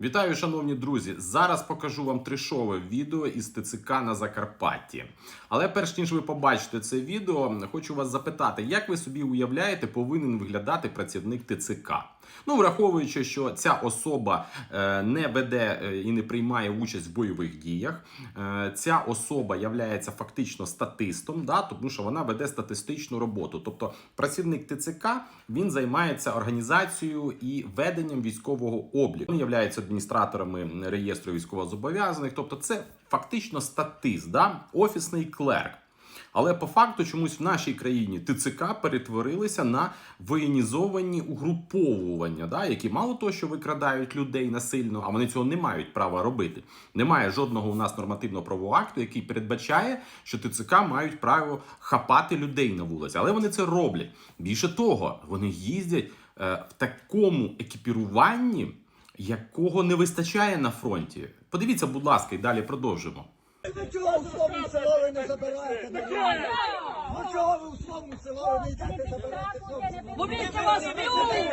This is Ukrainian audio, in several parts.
Вітаю, шановні друзі! Зараз покажу вам тришове відео із ТЦК на Закарпатті. Але перш ніж ви побачите це відео, хочу вас запитати, як ви собі уявляєте, повинен виглядати працівник ТЦК? Ну, враховуючи, що ця особа е, не веде е, і не приймає участь в бойових діях, е, ця особа являється фактично статистом, да, тому що вона веде статистичну роботу. Тобто працівник ТЦК він займається організацією і веденням військового обліку. Вони являються адміністраторами реєстру військовозобов'язаних. Тобто, це фактично статист, да, офісний клерк. Але по факту чомусь в нашій країні ТЦК перетворилися на воєнізовані угруповування, да, які мало того, що викрадають людей насильно, а вони цього не мають права робити. Немає жодного у нас нормативно-правового акту, який передбачає, що ТЦК мають право хапати людей на вулиці. Але вони це роблять. Більше того, вони їздять е, в такому екіпіруванні, якого не вистачає на фронті. Подивіться, будь ласка, і далі продовжимо. Ну чого в своєму село ви не забираєте? Ну чого ви в своєму село ви не йдете забирати більше вас б'ють!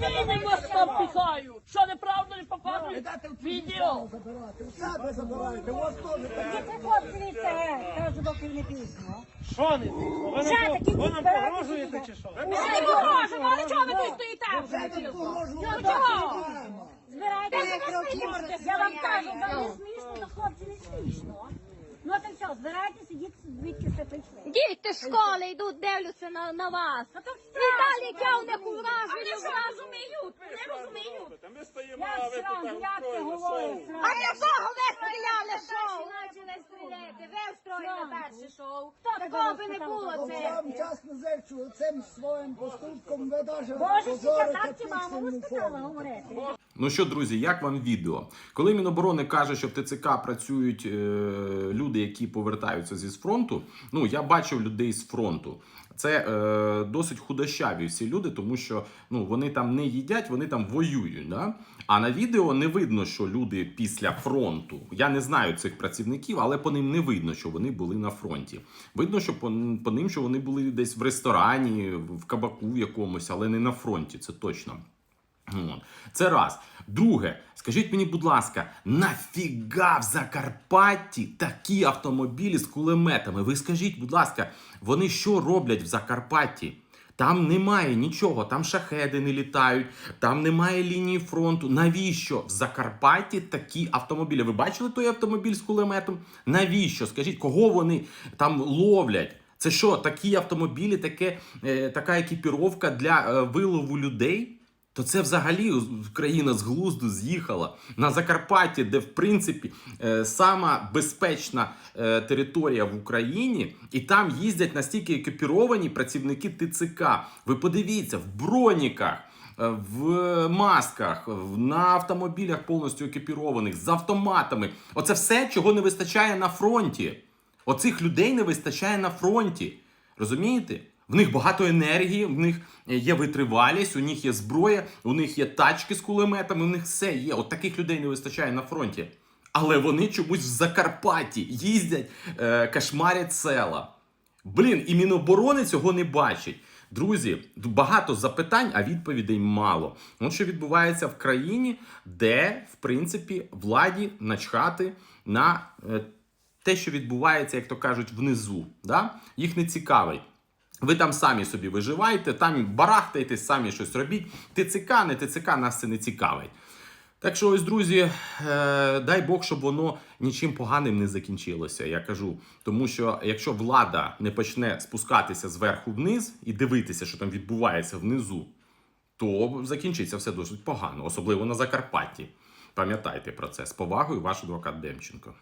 Камінь вас там пихаю! Що неправда не показують? Відео! забирати, у себе забираєте, у вас теж. Це хлопці це, кажу, доки не пізно. Що не пізно? Ви нам, ви нам погрожуєте чи що? Ми не погрожуємо, але чого ви тут стоїте? Вже тут погрожували. Ну смішно. Я вам кажу, не смішно, не. Ну то все, збирайтеся, йдіть звідки все прийшли. Діти з школи йдуть, дивляться на, на вас. А то Віталій, яке у них Вони що ураження. розуміють? Вони розуміють. Я сразу, як ти говориш? А для кого ви стріляли шоу? Почали стріляти, ви встроїли перше шоу. Такого би не було це. вам чесно зичу, цим своїм поступком ви навіть Боже, позорите так чи мама форму. говорити. Ну що, друзі, як вам відео? Коли Міноборони каже, що в ТЦК працюють е, люди, які повертаються зі з фронту. Ну я бачив людей з фронту. Це е, досить худощаві всі люди, тому що ну вони там не їдять, вони там воюють. Да? А на відео не видно, що люди після фронту. Я не знаю цих працівників, але по ним не видно, що вони були на фронті. Видно, що по, по ним, що вони були десь в ресторані, в кабаку якомусь, але не на фронті. Це точно. Це раз. Друге, скажіть мені, будь ласка, нафіга в Закарпатті такі автомобілі з кулеметами? Ви скажіть, будь ласка, вони що роблять в Закарпатті? Там немає нічого, там шахеди не літають, там немає лінії фронту. Навіщо в Закарпатті такі автомобілі? Ви бачили той автомобіль з кулеметом? Навіщо? Скажіть, кого вони там ловлять? Це що, такі автомобілі, таке, е, така екіпіровка для е, вилову людей? То це взагалі країна з глузду з'їхала на Закарпатті, де в принципі е, сама безпечна е, територія в Україні, і там їздять настільки екіпіровані працівники ТЦК. Ви подивіться в броніках. е, В масках, на автомобілях повністю екіпірованих, з автоматами. Оце все, чого не вистачає на фронті. Оцих людей не вистачає на фронті. Розумієте? В них багато енергії, в них є витривалість, у них є зброя, у них є тачки з кулеметами, у них все є. От таких людей не вистачає на фронті. Але вони чомусь в Закарпатті їздять, е, кошмарять села. Блін, і Міноборони цього не бачить. Друзі, багато запитань, а відповідей мало. От що відбувається в країні, де, в принципі, владі начхати на е, те, що відбувається, як то кажуть, внизу. Да? Їх не цікавить. Ви там самі собі виживаєте, там барахтаєтесь, самі щось робіть. ТЦК, не ТЦК, нас це не цікавить. Так що, ось, друзі, е, дай Бог, щоб воно нічим поганим не закінчилося. Я кажу. Тому що якщо влада не почне спускатися зверху вниз і дивитися, що там відбувається внизу, то закінчиться все досить погано, особливо на Закарпатті. Пам'ятайте про це. З повагою, ваш адвокат Демченко.